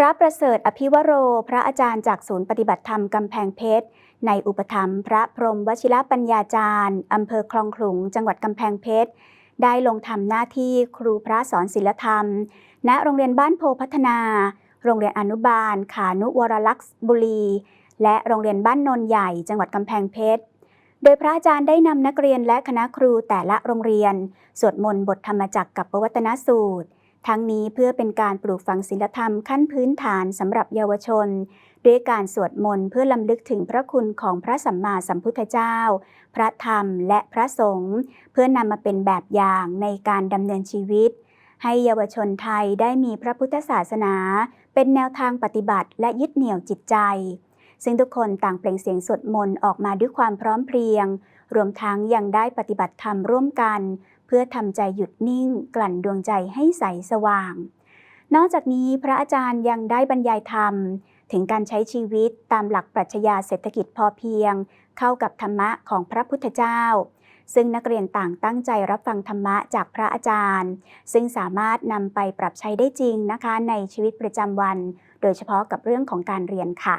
พระประเสริฐอภิวโร พระอาจารย์จากศูนย์ปฏิบัติธรรมกำแพงเพชร ในอุปถัมภ์พระพรมวชิรปัญญาจารย์อำเภอคลองขลุง จังหวัดกำแพงเพชร ได้ลงทำหน้าที่ครูพระสอนศิลธรรม ณ โรงเรียนบ้านโพพัฒนา โรงเรียนอนุบาล ขานุวรลักษ์บุรี และโรงเรียนบ้านนนใหญ่ จังหวัดกำแพงเพชรโดยพระอาจารย์ได้นำนักเรียนและคณะครูแต่ละโรงเรียน สวดมนต์บทธรรมจักรกับปวัตนสูตร ทั้งนี้เพื่อเป็นการปลูกฝังศีลธรรมขั้นพื้นฐานสำหรับเยาวชน ด้วยการสวดมนต์เพื่อลำลึกถึงพระคุณของพระสัมมาสัมพุทธเจ้า พระธรรมและพระสงฆ์เพื่อนำมาเป็นแบบอย่างในการดำเนินชีวิต ให้เยาวชนไทยได้มีพระพุทธศาสนา เป็นแนวทางปฏิบัติและยึดเหนี่ยวจิตใจ ซึ่งทุกคนต่างเปล่งเสียงสวดมนต์ออกมาด้วยความพร้อมเพรียง รวมทั้งยังได้ปฏิบัติธรรมร่วมกัน เพื่อทำใจหยุดนิ่ง กลั่นดวงใจให้ใสสว่าง นอกจากนี้พระอาจารย์ยังได้บรรยายธรรม ถึงการใช้ชีวิตตามหลักปรัชญาเศรษฐกิจพอเพียง เข้ากับธรรมะของพระพุทธเจ้าซึ่งนักเรียนต่างตั้งใจรับฟังธรรมะจากพระอาจารย์ ซึ่งสามารถนำไปปรับใช้ได้จริงนะคะในชีวิตประจำวัน โดยเฉพาะกับเรื่องของการเรียนค่ะ